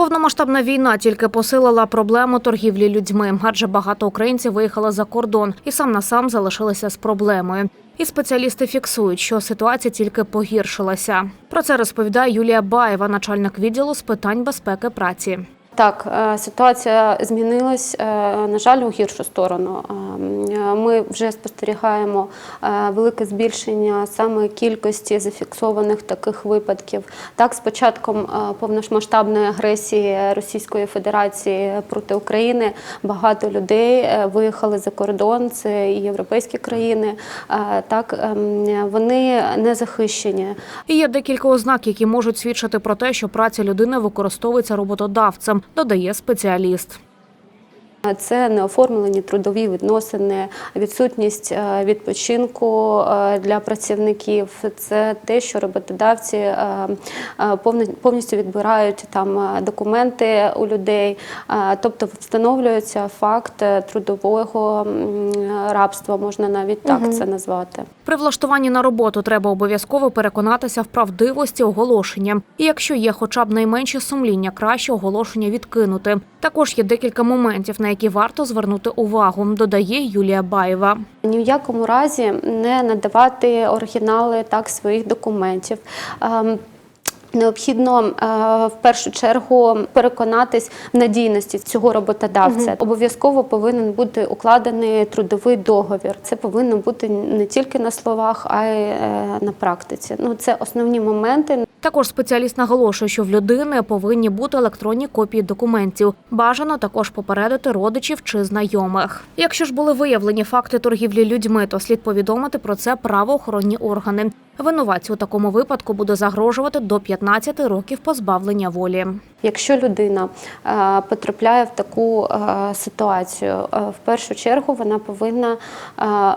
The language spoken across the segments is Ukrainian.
Повномасштабна війна тільки посилила проблему торгівлі людьми, адже багато українців виїхали за кордон і сам на сам залишилися з проблемою. І спеціалісти фіксують, що ситуація тільки погіршилася. Про це розповідає Юлія Баєва, начальник відділу з питань безпеки праці. Так, е, ситуація змінилась, е, на жаль, у гіршу сторону. Е, Ми вже спостерігаємо велике збільшення саме кількості зафіксованих таких випадків. Так, з початком повномасштабної агресії Російської Федерації проти України багато людей виїхали за кордон. Це і європейські країни. Так, ем, вони не захищені. І є декілька ознак, які можуть свідчити про те, що праця людини використовується роботодавцем, додає спеціаліст. Це неоформлені трудові відносини, відсутність е, відпочинку е, для працівників. Це те, що роботодавці е, повністю відбирають там документи у людей, тобто встановлюється факт трудового рабства, можна навіть так це назвати. При влаштуванні на роботу треба обов'язково переконатися в правдивості оголошення. І якщо є хоча б найменші сумління, краще оголошення відкинути. Також є декілька моментів, на які варто звернути увагу, додає Юлія Баєва. Ні в якому разі не надавати оригінали так своїх документів. Ем, Необхідно е, в першу чергу переконатись в надійності цього роботодавця. Обов'язково повинен бути укладений трудовий договір. Це повинно бути не тільки на словах, а й е, на практиці. Ну це основні моменти. Також спеціаліст наголошує, що в людини повинні бути електронні копії документів. Бажано також попередити родичів чи знайомих. Якщо ж були виявлені факти торгівлі людьми, то слід повідомити про це правоохоронні органи. Винуватцю у такому випадку буде загрожувати до 15 років позбавлення волі. Якщо людина е, потрапляє в таку е, ситуацію, е, в першу чергу вона повинна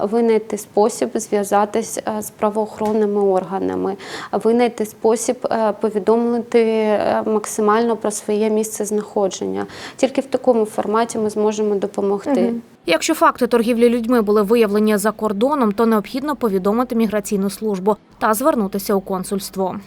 винайти спосіб зв'язатись з правоохоронними органами, винайти спосіб повідомити максимально про своє місце знаходження. Тільки в такому форматі ми зможемо допомогти. Якщо факти торгівлі людьми були виявлені за кордоном, то необхідно повідомити міграційну службу та звернутися у консульство.